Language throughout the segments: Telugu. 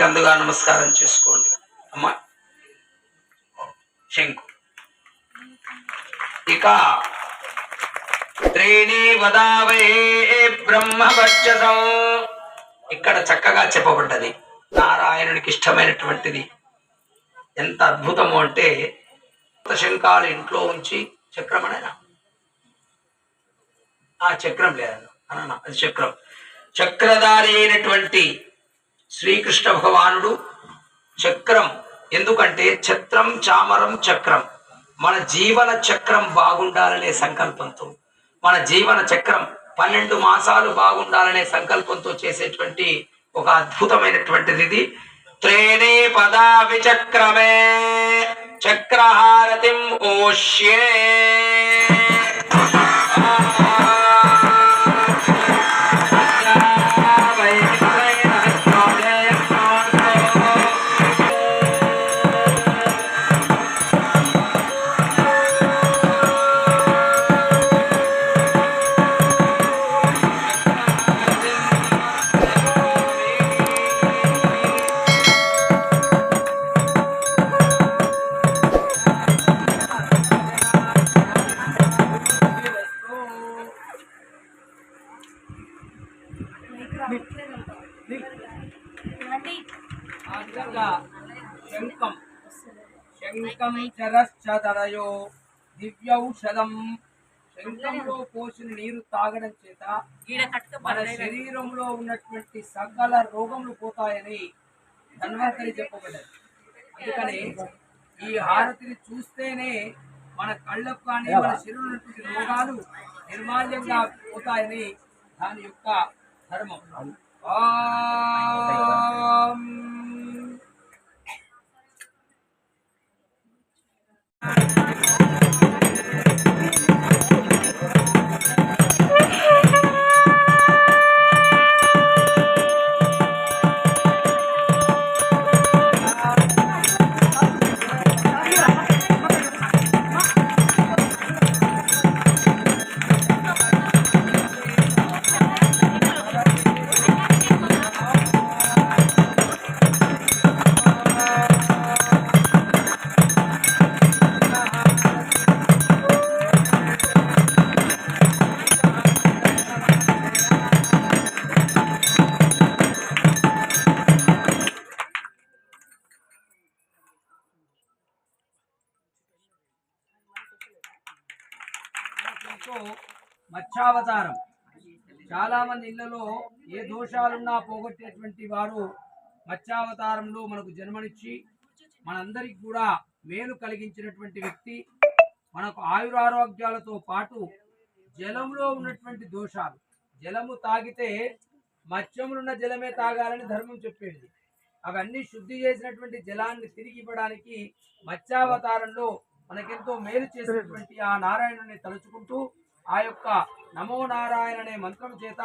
చేతికి అందుగా నమస్కారం చేసుకోండి. అమ్మా. శంకు. ఇక త్రీణి వదావే బ్రహ్మవర్చసం. ఇక్కడ చక్కగా చెప్పబడ్డది. నారాయణునికి ఇష్టమైనటువంటిది. ఎంత అద్భుతము అంటే శంఖాలు ఇంట్లో ఉంచి చక్రమనేనా ఆ చక్రం లేదన్న అన్న అది చక్రం. చక్రధారి అయినటువంటి శ్రీకృష్ణ భగవానుడు చక్రం. ఎందుకంటే ఛత్రం చామరం చక్రం. మన జీవన చక్రం బాగుండాలనే సంకల్పంతో మన జీవన చక్రం పన్నెండు మాసాలు బాగుండాలనే సంకల్పంతో చేసేటువంటి ఒక అద్భుతమైనటువంటిది ఇది. త్రేణే పదా విచక్రమే చక్రహారతిం ఓష్యే. చరశ్చదరయో దివ్యౌషధం. శంఖంలో పోసిన నీరు తాగడం చేత మన శరీరంలో ఉన్నటువంటి సకల రోగములు పోతాయని ధన్వంతరి చెప్పబడ్డది అందుకని ఈ హారతిని చూస్తేనే మన కళ్ళకు కానీ మన శరీరంలో ఉన్నటువంటి రోగాలు నిర్మాల్యంగా పోతాయని దాని యొక్క ధర్మం. ఆం. మనకు చాలామంది ఇళ్ళలో ఏ దోషాలున్నా పోగొట్టేటువంటి వారు మత్స్యావతారంలో మనకు జన్మనిచ్చి మనందరికి కూడా మేలు కలిగించినటువంటి వ్యక్తి మనకు ఆయురారోగ్యాలతో పాటు జలంలో ఉన్నటువంటి దోషాలు. జలము తాగితే మత్స్యములున్న జలమే తాగాలని ధర్మం చెప్పేది. అవన్నీ శుద్ధి చేసినటువంటి జలాన్ని తిరిగి ఇవ్వడానికి మత్స్యావతారంలో మనకెంతో మేలు చేసినటువంటి ఆ నారాయణుని తలుచుకుంటూ ఆ యొక్క నమో నారాయణ అనే మంత్రం చేత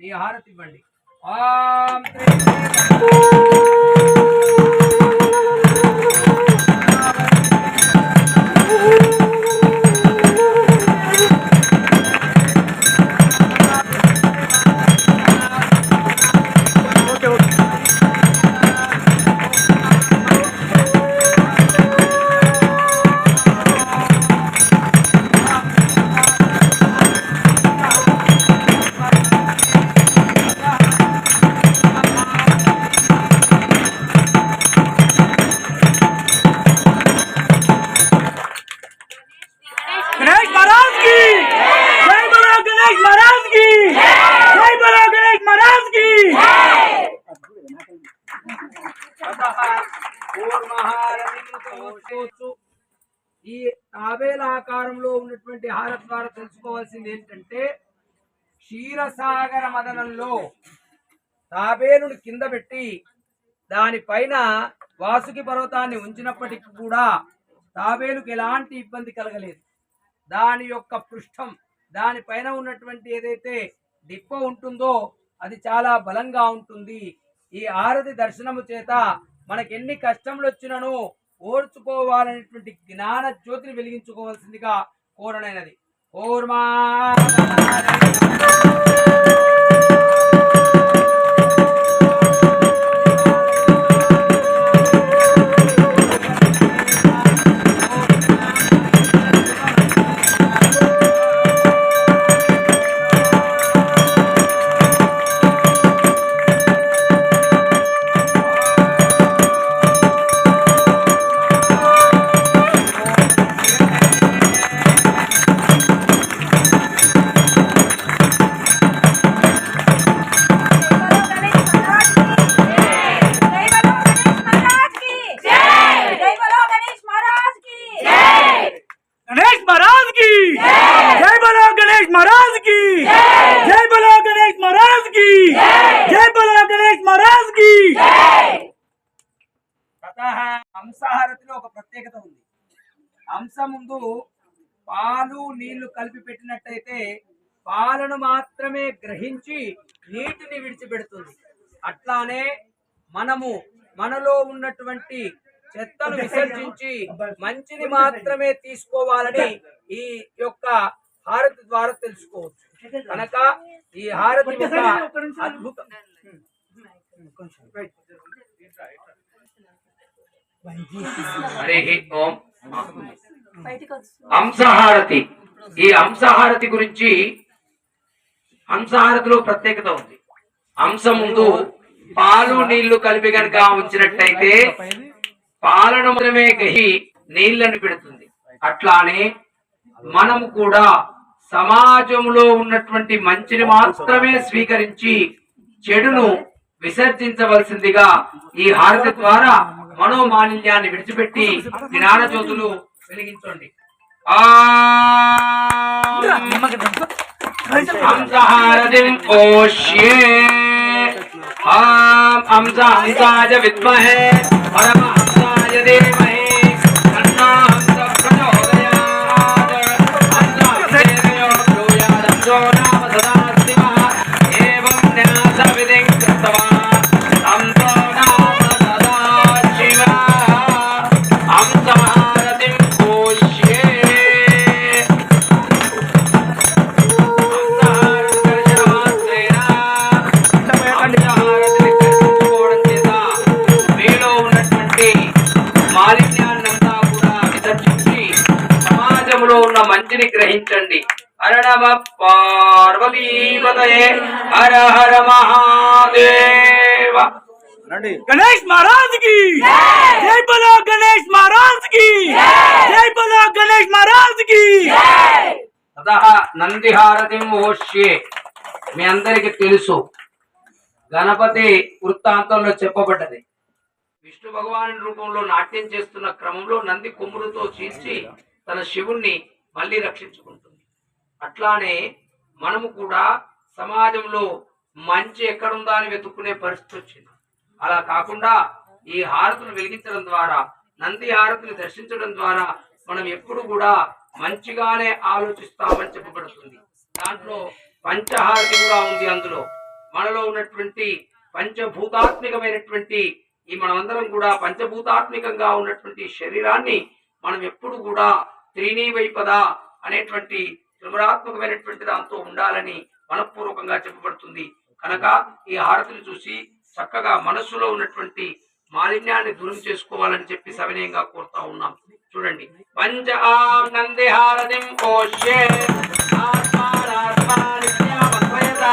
ఈ హారతి ఇవ్వండి. ఆం తాబేల ఆకారంలో ఉన్నటువంటి హారత ద్వారా తెలుసుకోవాల్సింది ఏంటంటే క్షీరసాగర మదనంలో తాబేలును కింద పెట్టి దానిపైన వాసుకి పర్వతాన్ని ఉంచినప్పటికీ కూడా తాబేలుకు ఎలాంటి ఇబ్బంది కలగలేదు. దాని యొక్క పృష్ఠం దానిపైన ఉన్నటువంటి ఏదైతే డిప్ప ఉంటుందో అది చాలా బలంగా ఉంటుంది. ఈ ఆరతి దర్శనము చేత మనకెన్ని ఎన్ని కష్టములు వచ్చినను ఓర్చుకోవాలనేటువంటి జ్ఞాన జ్యోతిని వెలిగించుకోవాల్సిందిగా కోరనైనది ఓర్మా మనలో ఉన్నటువంటి చెత్తను విసర్జించి మంచిని మాత్రమే తీసుకోవాలని ఈ యొక్క హారతి ద్వారా తెలుసుకోవచ్చు. కనుక ఈ హారతి ఒక అద్భుతం హరి ఓం. హంసహారతి. ఈ హంసహారతి గురించి హంసహారతిలో ప్రత్యేకత ఉంది. హంస ముందు పాలు నీళ్ళు కలిపి గనక ఉంచినట్టయితే పాలను మాత్రమే గహి నీళ్ళను పెడుతుంది. అట్లానే మనము కూడా సమాజంలో ఉన్నటువంటి మంచిని మాత్రమే స్వీకరించి చెడును విసర్జించవలసిందిగా ఈ హారతి ద్వారా మనోమాలిన్యాన్ని విడిచిపెట్టి జ్ఞాన జ్యోతులు వెలిగించండి. ఆ హంసహారతిం ఓష్యే ఆం హంస హంసాయ విద్మహే పరమహంసాయ పార్వతీపతయే హర హర మహాదేవ గణేష్ మహారాజ్ జై! బలో గణేష్ మహారాజ్ జై! బలో గణేష్ మహారాజ్ నందిహారతి మోష్యే మీ అందరికి తెలుసు గణపతి వృత్తాంతంలో చెప్పబడ్డది. విష్ణు భగవాను రూపంలో నాట్యం చేస్తున్న క్రమంలో నంది కొమ్ములతో చీల్చి తన శివుణ్ణి మళ్ళీ రక్షించుకుంటుంది. అట్లానే మనము కూడా సమాజంలో మంచి ఎక్కడుందా అని వెతుక్కునే పరిస్థితి వచ్చింది. అలా కాకుండా ఈ హారతులు వెలిగించడం ద్వారా నంది హారతిని దర్శించడం ద్వారా మనం ఎప్పుడు కూడా మంచిగానే ఆలోచిస్తామని చెప్పబడుతుంది. దాంట్లో పంచహారతి కూడా ఉంది అందులో. మనలో ఉన్నటువంటి పంచభూతాత్మికమైనటువంటి ఈ మనమందరం కూడా పంచభూతాత్మికంగా ఉన్నటువంటి శరీరాన్ని మనం ఎప్పుడు కూడా త్రీనీ వైపద అనేటువంటి త్రిగుణాత్మకమైనటువంటి దాంతో ఉండాలని మనపూర్వకంగా చెప్పబడుతుంది. కనుక ఈ హారతిని చూసి చక్కగా మనస్సులో ఉన్నటువంటి మాలిన్యాన్ని దూరం చేసుకోవాలని చెప్పి సవినయంగా కోరుతా ఉన్నాం. చూడండి. పంచ ఆం నంది హారతిం పోష్యే ఆత్మానాత్మానిత్యామద్వయత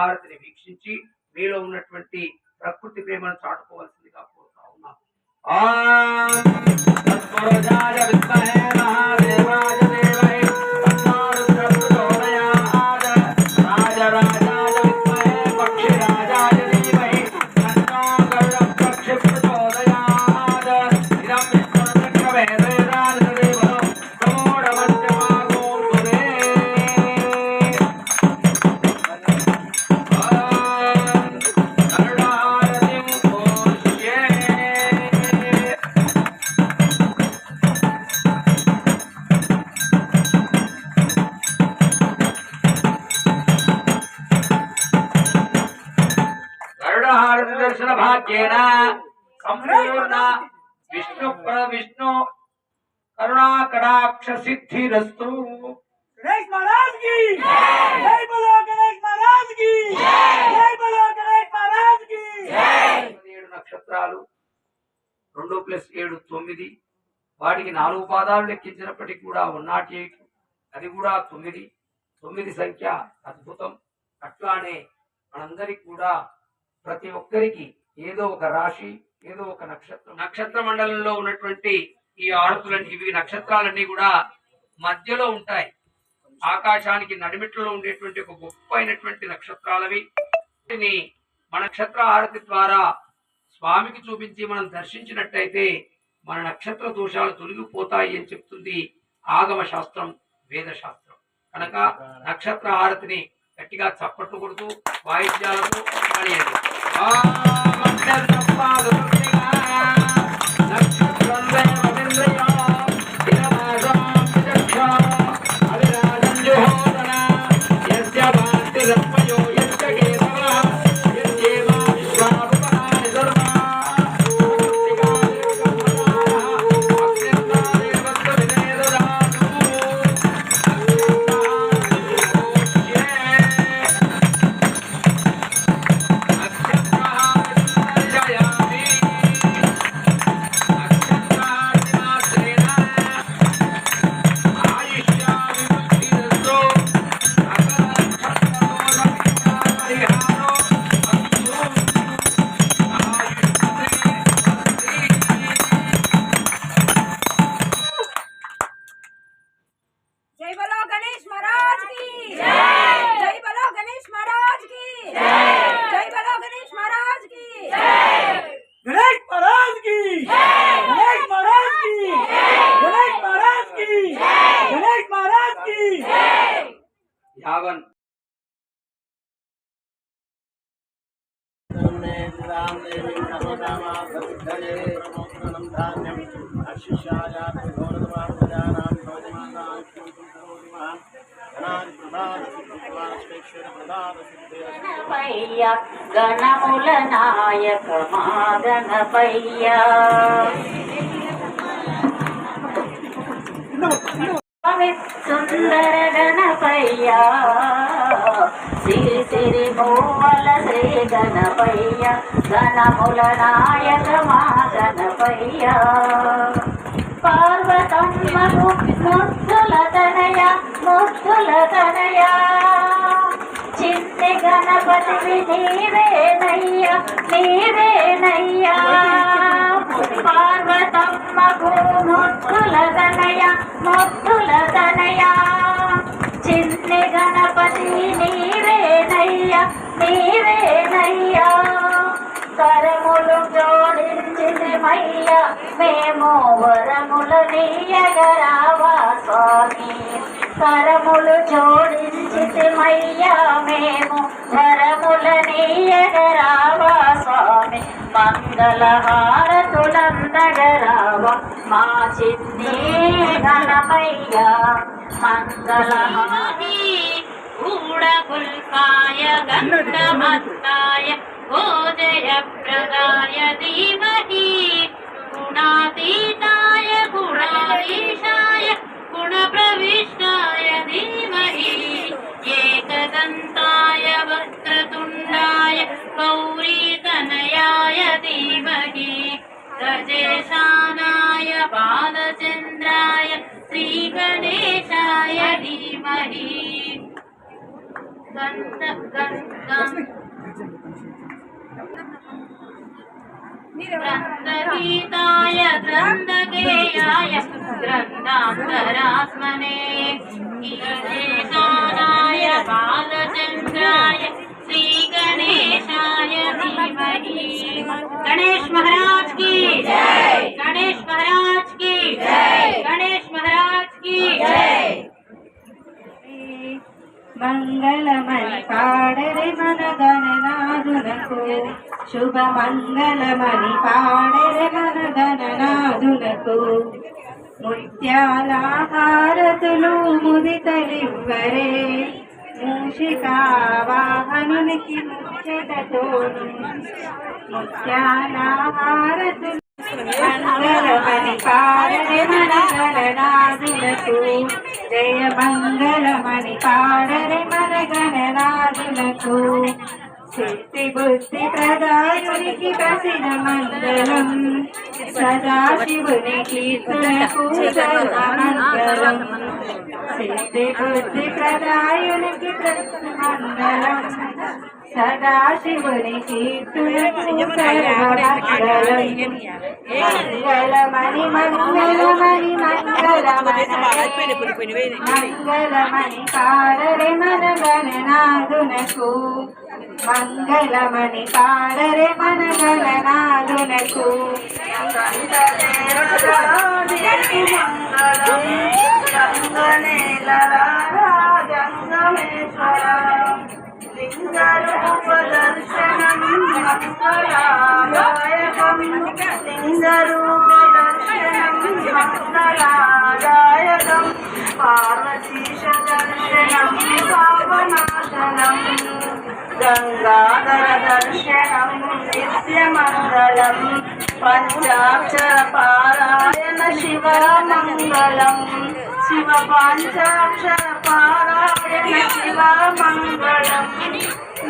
హారతిని వీక్షించి మీలో ఉన్నటువంటి ప్రకృతి ప్రేమను చాటుకోవాల్సిందిగా కోరుతా ఉన్నాం విష్ణు ప్ర విష్ణు విష్ణు కరుణా కడాక్ష సిద్ధిరస్తు గణేష్ మహారాజ్కి జై! నక్షత్రాలు రెండు ప్లస్ ఏడు తొమ్మిది. వాటికి నాలుగు పాదాలు లెక్కించినప్పటికీ కూడా ఉన్నాటి అది కూడా తొమ్మిది. తొమ్మిది సంఖ్య అద్భుతం. అట్లానే మనందరికి కూడా ప్రతి ఒక్కరికి ఏదో ఒక రాశి ఏదో ఒక నక్షత్రం. నక్షత్ర మండలంలో ఉన్నటువంటి ఈ ఆడతులన్నీ ఇవి నక్షత్రాలన్నీ కూడా మధ్యలో ఉంటాయి. ఆకాశానికి నడిమిట్లో ఉండేటువంటి ఒక గొప్ప అయినటువంటి నక్షత్రాలవి. వీటిని మన నక్షత్ర ఆరతి ద్వారా స్వామికి చూపించి మనం దర్శించినట్టయితే మన నక్షత్ర దోషాలు తొలగిపోతాయి అని చెప్తుంది ఆగమ శాస్త్రం వేద శాస్త్రం. కనుక నక్షత్ర హారతిని గట్టిగా చప్పట్లు కొడుతూ వాయిద్యాలతో కానియండి గణపయ్య గణముల నాయక మా గణపయ్య. సుందర గణపయ్య. సిరి సిరి భూవల శ్రీ గణపయ్య. గణముల నాయక మా గణపయ్య. పార్వతమ్మకు ముద్దుల తనయ ముద్దుల తనయ చిన్ని గణపతివి నీవేనయ్యా నీవేనయ్యా. పార్వతమ్మకు ముద్దుల తనయ ముద్దుల తనయ చిన్ని గణపతి నీవేనయ్య నీవేనయ్యా. కరములు జోడించిమయ్య మేము వరముల నీయగరావా స్వామి. కరములు జోడించిమయ్య మేము వరముల నీయగరావా స్వామి. మంగళహార मा चिन्मय्यातामही गुडगुल्पाय गन्धमत्ताय गोदयप्रदाय धीमहि गुणातीताय गुणाविशाय गुणप्रविष्टाय धीमहि एकदन्ताय वक्त्रतुण्डाय पौरी तनयाय धीमहि गजेशानाय श्री श्रीगणेशाय धीमहि। गन्ध ग्रन्थगीताय ग्रन्थगेयाय ग्रन्थान्तरात्मने। गीतेशानाय बालचन्द्राय శ్రీ గణేశాయ ధీమహి గణేష్ మహారాజ్ की जय गणेश महाराज की जय गणेश महाराज की जय మంగళమని పాడరే మన గణనాథులకు శుభ మంగళమని పాడరే మన గణనాథులకు ముత్యాల హారతులు ముదితలివ్వరే మూషికా వాహనునికి ముచ్చటతోను ముత్యాల హారతులు మంగళమని జయ మంగళమణి పాడరే మన శక్తి బుద్ధి ప్రదాయునికి ప్రసిద్ధ మంగళం సదాశివుని కీర్తనకు సర్వమంగళం శక్తి బుద్ధి ప్రదాయునికి ప్రసిద్ధ మంగళం సదాశివుని కీర్తనకు మంగళమణి మంగళమణి మంగళమణి. మంగళమణి పాడరే మన గణనాథునకు. మంగళమణి పాడరే మన లింగరూప దర్శనం మంగళాదాయకం లింగరూప మంగళాదాయకం పార్వతీశ దర్శనం పావనాశనం గంగాధర దర్శనం నిత్యమంగళం పంచాక్షర పారాయణ శివ మంగళం శివ పంచాక్షర పారాయణ శివ మంగళం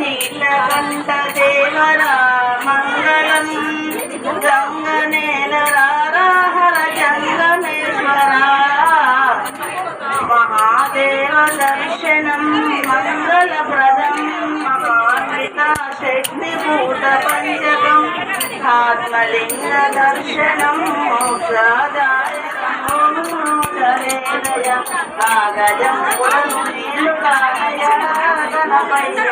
నీలకంఠ దేవరామ ఆత్మలింగ దర్శనం మోక్షదాయకం కాగజం నీళ్ళు కానయ గణపయ్య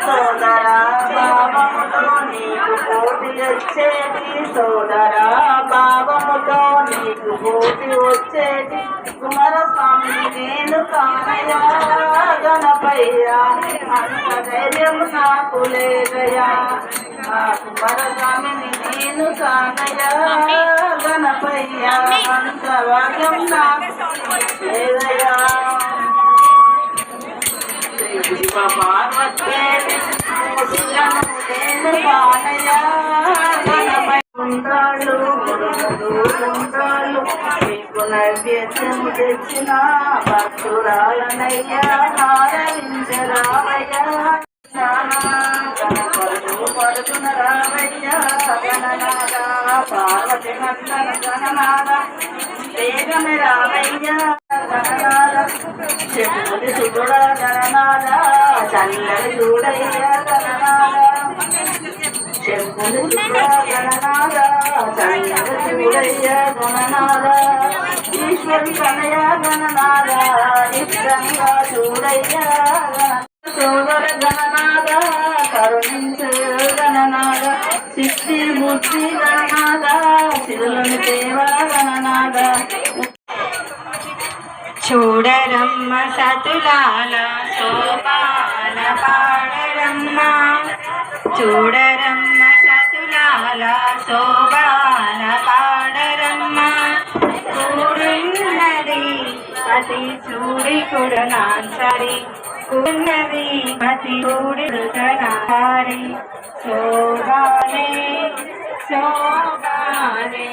సోదరా భావముతో నీకు కోటి వచ్చేది సోదరా భావముతో నీకు కోటి వచ్చేది కుమారస్వామి నేను కానయ్యా గణపయ్యా అంత ధైర్యం నాకు నేను కానయ్యా గణపయ్యా అంత భాగ్యం నాకు మీకు నైవేద్యం తెచ్చిన భక్తురాలనయ్యా నందన గణనాద వేగమే రామయ్యా గణనాద చెప్పుది చూడ గణనాద చల్లని చూడయ్యా గణనాద చెప్పుది చల్లని ఈశ్వరి కనయ నిత్యంగా సోదర కరుణించు గణనాద సిద్ధి బుద్ధి పాడరమ్మ సతులాల సోపాన పాడరమ్మ. చూడరమ్మ సతులాల శోభాన పాడరమ్మ. కూడున్నది అతి చూడి కుడనాంసరి ఉన్నది అతి చూడి కుడనారి శోభానే శోభానే